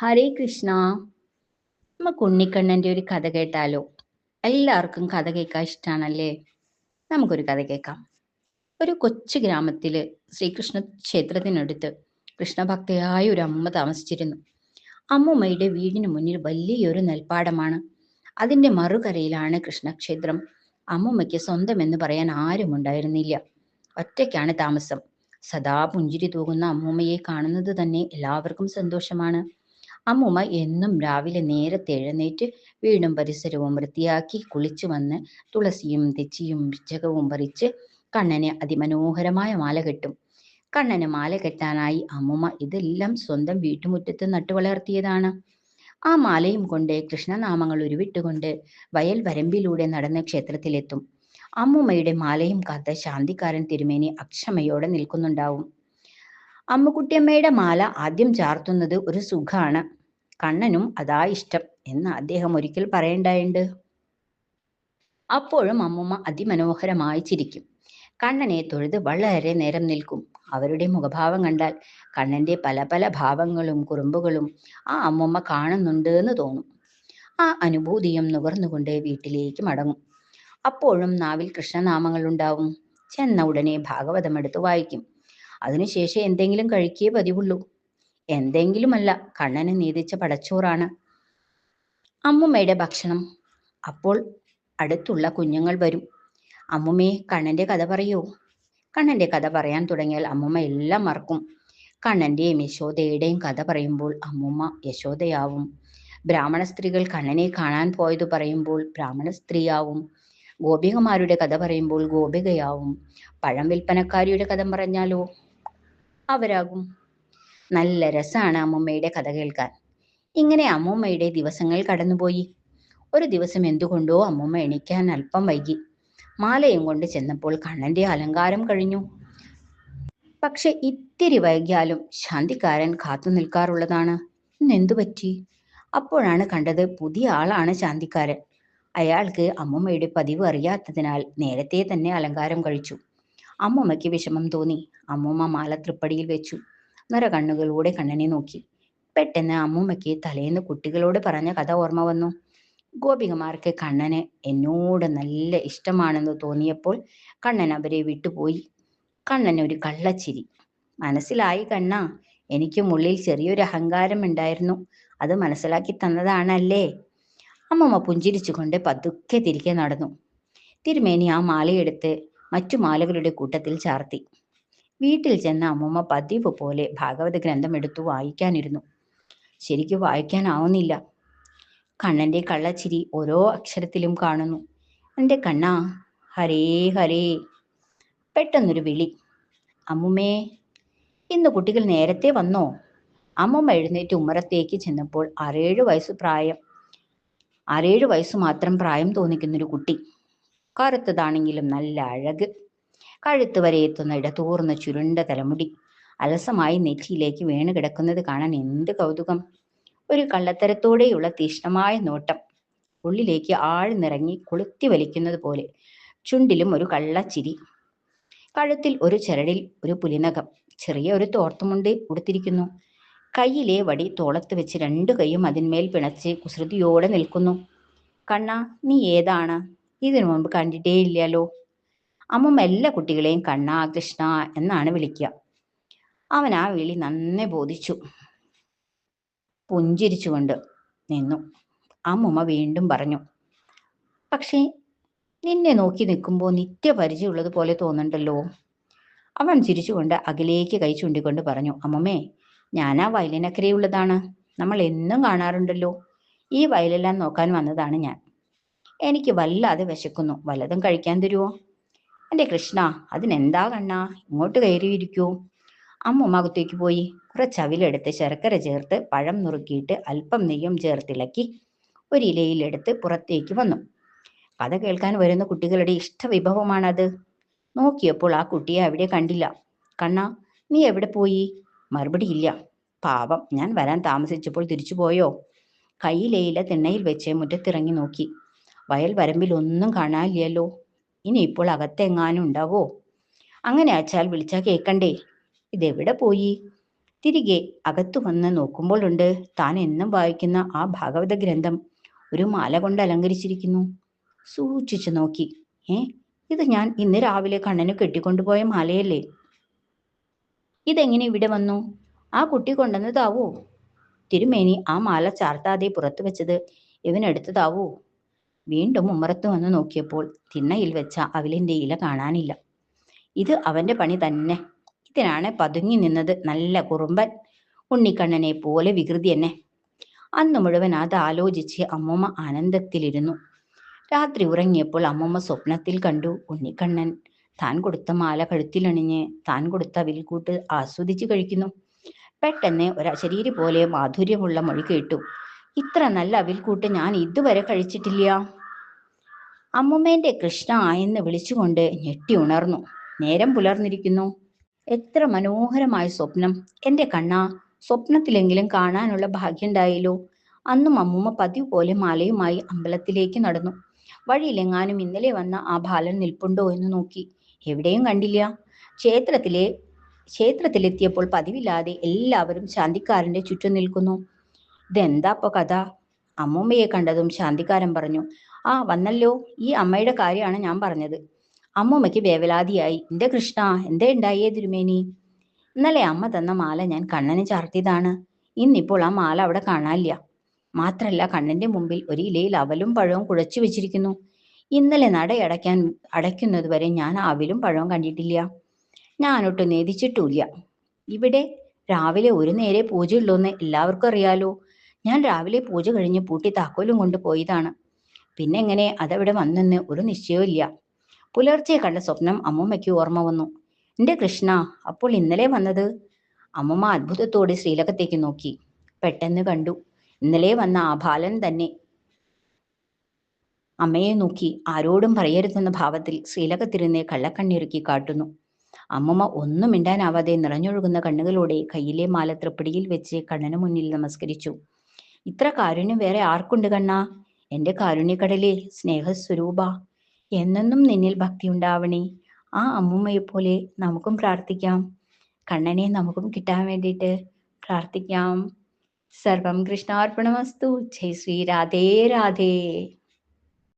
ഹരേ കൃഷ്ണ. നമുക്ക് ഉണ്ണിക്കണ്ണന്റെ ഒരു കഥ കേട്ടാലോ? എല്ലാവർക്കും കഥ കേൾക്കാൻ ഇഷ്ടമാണല്ലേ നമുക്കൊരു കഥ കേൾക്കാം. ഒരു കൊച്ചു ഗ്രാമത്തിൽ ശ്രീകൃഷ്ണ ക്ഷേത്രത്തിനടുത്ത് കൃഷ്ണഭക്തയായ ഒരു അമ്മ താമസിച്ചിരുന്നു. അമ്മുമ്മയുടെ വീടിന് മുന്നിൽ വലിയൊരു നെൽപ്പാടമാണ്. അതിന്റെ മറുകരയിലാണ് കൃഷ്ണക്ഷേത്രം. അമ്മുമ്മയ്ക്ക് സ്വന്തം എന്ന് പറയാൻ ആരും ഉണ്ടായിരുന്നില്ല. ഒറ്റയ്ക്കാണ് താമസം. സദാ പുഞ്ചിരി തൂകുന്ന അമ്മൂമ്മയെ കാണുന്നത് തന്നെ എല്ലാവർക്കും സന്തോഷമാണ്. അമ്മൂമ്മ എന്നും രാവിലെ നേരത്തെ എഴുന്നേറ്റ് വീടും പരിസരവും വൃത്തിയാക്കി കുളിച്ചു വന്ന് തുളസിയും തെച്ചിയും പിച്ചകവും പറിച്ച് കണ്ണനെ അതിമനോഹരമായ മാല കെട്ടും. കണ്ണന് മാല കെട്ടാനായി അമ്മുമ്മ ഇതെല്ലാം സ്വന്തം വീട്ടുമുറ്റത്ത് നട്ടു വളർത്തിയതാണ്. ആ മാലയും കൊണ്ട് കൃഷ്ണനാമങ്ങൾ ഉരുവിട്ടുകൊണ്ട് വയൽ വരമ്പിലൂടെ നടന്ന് ക്ഷേത്രത്തിലെത്തും. അമ്മുമ്മയുടെ മാലയും കാത്ത ശാന്തിക്കാരൻ തിരുമേനി അക്ഷമയോടെ നിൽക്കുന്നുണ്ടാവും. അമ്മുക്കുട്ടിയമ്മയുടെ മാല ആദ്യം ചാർത്തുന്നത് ഒരു സുഖാണ്. കണ്ണനും അതാ ഇഷ്ടം എന്ന് അദ്ദേഹം ഒരിക്കൽ പറയണ്ടായിണ്ട്. അപ്പോഴും അമ്മുമ്മ അതിമനോഹരമായി ചിരിക്കും. കണ്ണനെ തൊഴുത് വളരെ നേരം നിൽക്കും. അവരുടെ മുഖഭാവം കണ്ടാൽ കണ്ണന്റെ പല പല ഭാവങ്ങളും കുറുമ്പുകളും ആ അമ്മുമ്മ കാണുന്നുണ്ട് എന്ന് തോന്നും. ആ അനുഭൂതിയും നുകർന്നുകൊണ്ട് വീട്ടിലേക്ക് മടങ്ങും. അപ്പോഴും നാവിൽ കൃഷ്ണനാമങ്ങൾ ഉണ്ടാവും. ചെന്ന ഉടനെ ഭാഗവതം എടുത്ത് വായിക്കും. അതിനുശേഷം എന്തെങ്കിലും കഴിക്കേ പതിവുള്ളൂ. എന്തെങ്കിലുമല്ല കണ്ണന് നീതിച്ച പടച്ചോറാണ്. അമ്മുമ്മയുടെ ഭക്ഷണം. അപ്പോൾ അടുത്തുള്ള കുഞ്ഞുങ്ങൾ വരും. അമ്മുമ്മേ കണ്ണന്റെ കഥ പറയൂ. കണ്ണന്റെ കഥ പറയാൻ തുടങ്ങിയാൽ അമ്മുമ്മ എല്ലാം മറക്കും. കണ്ണന്റെയും യശോദയുടെയും കഥ പറയുമ്പോൾ അമ്മുമ്മ യശോദയാവും. ബ്രാഹ്മണ സ്ത്രീകൾ കണ്ണനെ കാണാൻ പോയത് പറയുമ്പോൾ ബ്രാഹ്മണ സ്ത്രീയാവും. ഗോപികമാരുടെ കഥ പറയുമ്പോൾ ഗോപികയാവും. പഴം വിൽപ്പനക്കാരിയുടെ കഥ പറഞ്ഞാലോ? അവരാകും. നല്ല രസമാണ് അമ്മുമ്മയുടെ കഥ കേൾക്കാൻ. ഇങ്ങനെ അമ്മുമ്മയുടെ ദിവസങ്ങൾ കടന്നുപോയി. ഒരു ദിവസം എന്തുകൊണ്ടോ അമ്മുമ്മ എണിക്കാൻ അല്പം വൈകി. മാലയും കൊണ്ട് ചെന്നപ്പോൾ കണ്ണന്റെ അലങ്കാരം കഴിഞ്ഞു. പക്ഷെ ഇത്തിരി വൈകിയാലും ശാന്തിക്കാരൻ കാത്തു നിൽക്കാറുള്ളതാണ്. ഇന്ന് എന്തു പറ്റി? അപ്പോഴാണ് കണ്ടത് പുതിയ ആളാണ് ശാന്തിക്കാരൻ. അയാൾക്ക് അമ്മുമ്മയുടെ പതിവ് അറിയാത്തതിനാൽ നേരത്തെ തന്നെ അലങ്കാരം കഴിച്ചു. അമ്മുമ്മയ്ക്ക് വിഷമം തോന്നി. അമ്മൂമ്മ മാല തൃപ്പടിയിൽ വെച്ചു. നിറ കണ്ണുകളോടെ കണ്ണനെ നോക്കി. പെട്ടെന്ന് അമ്മൂമ്മയ്ക്ക് തലേന്ന് കുട്ടികളോട് പറഞ്ഞ കഥ ഓർമ്മ വന്നു. ഗോപികമാർക്ക് കണ്ണന് എന്നോട് നല്ല ഇഷ്ടമാണെന്ന് തോന്നിയപ്പോൾ കണ്ണൻ അവരെ വിട്ടുപോയി. കണ്ണൻ ഒരു കള്ളച്ചിരി. മനസ്സിലായി കണ്ണ എനിക്കും ഉള്ളിൽ ചെറിയൊരു അഹങ്കാരം ഉണ്ടായിരുന്നു. അത് മനസ്സിലാക്കി തന്നതാണല്ലേ? അമ്മമ്മ പുഞ്ചിരിച്ചുകൊണ്ട് പതുക്കെ തിരികെ നടന്നു. തിരുമേനി ആ മാലയെടുത്ത് മറ്റു മാലകളുടെ കൂട്ടത്തിൽ ചാർത്തി. വീട്ടിൽ ചെന്ന അമ്മമ്മ പതിവ് പോലെ ഭാഗവത ഗ്രന്ഥം എടുത്തു വായിക്കാനിരുന്നു. ശരിക്കും വായിക്കാനാവുന്നില്ല. കണ്ണന്റെ കള്ളച്ചിരി ഓരോ അക്ഷരത്തിലും കാണുന്നു. എന്റെ കണ്ണാ ഹരേ ഹരേ. പെട്ടെന്നൊരു വിളി. അമ്മുമ്മേ ഇന്ന് കുട്ടികൾ നേരത്തെ വന്നോ? അമ്മമ്മ എഴുന്നേറ്റ് ഉമ്മറത്തേക്ക് ചെന്നപ്പോൾ ആറേഴ് വയസ്സ് പ്രായം ആറേഴ് വയസ്സ് മാത്രം പ്രായം തോന്നിക്കുന്നൊരു കുട്ടി. കറുത്തതാണെങ്കിലും നല്ല അഴക്. കഴുത്ത് വരെ എത്തുന്ന ഇടതൂർന്ന ചുരുണ്ട തലമുടി. അലസമായി നെറ്റിയിലേക്ക് വീണ് കിടക്കുന്നത് കാണാൻ എന്ത് കൗതുകം. ഒരു കള്ളത്തരത്തോടെയുള്ള തീഷ്ണമായ നോട്ടം. ഉള്ളിലേക്ക് ആഴ്ന്നിറങ്ങി കൊളുത്തി വലിക്കുന്നത് പോലെ. ചുണ്ടിലും ഒരു കള്ളച്ചിരി. കഴുത്തിൽ ഒരു ചരടിൽ ഒരു പുലിനകം ചെറിയ ഒരു തോർത്തുമുണ്ട് ഉടുത്തിരിക്കുന്നു കയ്യിലെ വടി തോളത്ത് വെച്ച് രണ്ടു കൈയും അതിന്മേൽ പിണച്ച് കുസൃതിയോടെ നിൽക്കുന്നു. കണ്ണ നീ ഏതാണ്? ഇതിനു മുമ്പ് കണ്ടിട്ടേ ഇല്ലല്ലോ. അമ്മമ്മ എല്ലാ കുട്ടികളെയും കണ്ണ കൃഷ്ണ എന്നാണ് വിളിക്കുക. അവൻ ആ വിളി നന്നെ ബോധിച്ചു. പുഞ്ചിരിച്ചുകൊണ്ട് നിന്നു. അമ്മുമ്മ വീണ്ടും പറഞ്ഞു പക്ഷേ നിന്നെ നോക്കി നിൽക്കുമ്പോൾ നിത്യപരിചയമുള്ളത് പോലെ തോന്നുന്നുണ്ടല്ലോ അവൻ ചിരിച്ചുകൊണ്ട് അകലേക്ക് കൈ ചൂണ്ടിക്കൊണ്ട് പറഞ്ഞു അമ്മമ്മേ ആ വയലിനക്കരയുള്ളതാണ്. നമ്മൾ എന്നും കാണാറുണ്ടല്ലോ. ഈ വയലെല്ലാം നോക്കാൻ വന്നതാണ് ഞാൻ. എനിക്ക് വല്ലാതെ വിശക്കുന്നു. വല്ലതും കഴിക്കാൻ തരുമോ എന്റെ കൃഷ്ണ അതിനെന്താ കണ്ണാ? ഇങ്ങോട്ട് കയറിയിരിക്കൂ. അമ്മ അകത്തേക്ക് പോയി. കുറച്ച് അവിലെടുത്ത് ശർക്കര ചേർത്ത് പഴം നുറുക്കിയിട്ട് അല്പം നെയ്യും ചേർത്തിളക്കി ഒരു ഇലയിലെടുത്ത് പുറത്തേക്ക് വന്നു. കഥ കേൾക്കാൻ വരുന്ന കുട്ടികളുടെ ഇഷ്ട വിഭവമാണത്. നോക്കിയപ്പോൾ ആ കുട്ടിയെ അവിടെ കണ്ടില്ല. കണ്ണ നീ എവിടെ പോയി? മറുപടി ഇല്ല. പാപം ഞാൻ വരാൻ താമസിച്ചപ്പോൾ തിരിച്ചു പോയോ കയ്യിലെയില തിണ്ണയിൽ വെച്ച് മുറ്റത്തിറങ്ങി നോക്കി. വയൽ വരമ്പിൽ ഒന്നും കാണാനില്ലല്ലോ. ഇനി ഇപ്പോൾ അകത്തെങ്ങാനും ഉണ്ടാവോ? അങ്ങനെ അച്ചാൽ വിളിച്ചാൽ കേൾക്കണ്ടേ ഇതെവിടെ പോയി? തിരികെ അകത്തു വന്ന് നോക്കുമ്പോഴുണ്ട് താൻ എന്നും വായിക്കുന്ന ആ ഭാഗവത ഗ്രന്ഥം. ഒരു മാല കൊണ്ട് അലങ്കരിച്ചിരിക്കുന്നു. സൂക്ഷിച്ചു നോക്കി. ഏ ഇത് ഞാൻ ഇന്ന് രാവിലെ കണ്ണന് കെട്ടിക്കൊണ്ടുപോയ മാലയല്ലേ? ഇതെങ്ങനെ ഇവിടെ വന്നു? ആ കുട്ടി കൊണ്ടുവന്നതാവോ? തിരുമേനി ആ മാല ചാർത്താതെ പുറത്തു വെച്ചത് ഇവനെടുത്തതാവോ? വീണ്ടും ഉമ്മറത്ത് വന്ന് നോക്കിയപ്പോൾ തിണ്ണയിൽ വെച്ച അവലിന്റെ ഇല കാണാനില്ല. ഇത് അവന്റെ പണി തന്നെ. ഇതിനാണ് പതുങ്ങി നിന്നത് നല്ല കുറുമ്പൻ ഉണ്ണിക്കണ്ണനെ പോലെ വികൃതി എന്നെ. അന്ന് മുഴുവൻ അത് ആലോചിച്ച് അമ്മൂമ്മ ആനന്ദത്തിലിരുന്നു. രാത്രി ഉറങ്ങിയപ്പോൾ അമ്മൂമ്മ സ്വപ്നത്തിൽ കണ്ടു ഉണ്ണിക്കണ്ണൻ താൻ കൊടുത്ത മാല കഴുത്തിലണിഞ്ഞ് താൻ കൊടുത്ത വിൽക്കൂട്ട് ആസ്വദിച്ചു കഴിക്കുന്നു. പെട്ടെന്ന് ഒരു ശരീരം പോലെ മാധുര്യമുള്ള മൊഴി കേട്ടു. ഇത്ര നല്ല അവിൽക്കൂട്ട് ഞാൻ ഇതുവരെ കഴിച്ചിട്ടില്ല. അമ്മുമ്മേന്റെ കൃഷ്ണ എന്ന് വിളിച്ചുകൊണ്ട് ഞെട്ടി ഉണർന്നു. നേരം പുലർന്നിരിക്കുന്നു. എത്ര മനോഹരമായ സ്വപ്നം. എന്റെ കണ്ണ സ്വപ്നത്തിലെങ്കിലും കാണാനുള്ള ഭാഗ്യമുണ്ടായല്ലോ. അന്നും അമ്മൂമ്മ പതിവ് പോലെ മാലയുമായി അമ്പലത്തിലേക്ക് നടന്നു. വഴിയിലെങ്ങാനും ഇന്നലെ വന്ന ആ ബാലൻ നിൽപ്പുണ്ടോ എന്ന് നോക്കി. എവിടെയും കണ്ടില്ല. ക്ഷേത്രത്തിലെ ക്ഷേത്രത്തിലെത്തിയപ്പോൾ പതിവില്ലാതെ എല്ലാവരും ശാന്തിക്കാരന്റെ ചുറ്റും നിൽക്കുന്നു. ഇതെന്താ ഇപ്പൊ കഥ? അമ്മൂമ്മയെ കണ്ടതും ശാന്തിക്കാരൻ പറഞ്ഞു ആ വന്നല്ലോ. ഈ അമ്മയുടെ കാര്യമാണ് ഞാൻ പറഞ്ഞത്. അമ്മൂമ്മയ്ക്ക് വേവലാതിയായി. എന്റെ കൃഷ്ണ? എന്തേ ഉണ്ടായേ തിരുമേനി? ഇന്നലെ അമ്മ തന്ന മാല ഞാൻ കണ്ണന് ചാർത്തിയതാണ്. ഇന്നിപ്പോൾ ആ മാല അവിടെ കാണാനില്ല. മാത്രല്ല കണ്ണന്റെ മുമ്പിൽ ഒരു ഇലയിൽ അവലും പഴവും കുഴച്ചു വെച്ചിരിക്കുന്നു. ഇന്നലെ നടയടയ്ക്കാൻ അടയ്ക്കുന്നത് വരെ ഞാൻ അവലും പഴവും കണ്ടിട്ടില്ല. ഞാനൊട്ട് നേദിച്ചിട്ടില്ല ഇവിടെ രാവിലെ ഒരു നേരെ പൂജയുള്ളൂന്ന് എല്ലാവർക്കും അറിയാലോ. ഞാൻ രാവിലെ പൂജ കഴിഞ്ഞ് പൂട്ടി താക്കോലും കൊണ്ട് പോയതാണ്. പിന്നെ എങ്ങനെ അതവിടെ വന്നെന്ന് ഒരു നിശ്ചയവും പുലർച്ചെ കണ്ട സ്വപ്നം അമ്മൂമ്മയ്ക്ക് ഓർമ്മ വന്നു. എന്റെ കൃഷ്ണ അപ്പോൾ ഇന്നലെ വന്നത്? അമ്മമ്മ അത്ഭുതത്തോടെ ശ്രീലകത്തേക്ക് നോക്കി. പെട്ടെന്ന് കണ്ടു. ഇന്നലെ വന്ന ആ ബാലൻ തന്നെ. അമ്മയെ നോക്കി. ആരോടും പറയരുതെന്ന ഭാവത്തിൽ ശ്രീലകത്തിരുന്ന് കള്ളക്കണ്ണിറുക്കി കാട്ടുന്നു. അമ്മമ്മ ഒന്നും മിണ്ടാനാവാതെ നിറഞ്ഞൊഴുകുന്ന കണ്ണുകളോടെ കയ്യിലെ മാല തൃപ്പടിയിൽ വെച്ച് കണ്ണന് മുന്നിൽ നമസ്കരിച്ചു. ഇത്ര കാരുണ്യം വേറെ ആർക്കുണ്ട് കണ്ണാ? എന്റെ കാരുണ്യക്കടലേ സ്നേഹസ്വരൂപ. എന്നെന്നും നിന്നിൽ ഭക്തി ഉണ്ടാവണേ ആ അമ്മുമ്മയെപ്പോലെ നമുക്കും പ്രാർത്ഥിക്കാം. കണ്ണനെ നമുക്കും കിട്ടാൻ വേണ്ടിയിട്ട് പ്രാർത്ഥിക്കാം. സർവം കൃഷ്ണാർപ്പണമസ്തു. ജയ് ശ്രീ രാധേ രാധേ.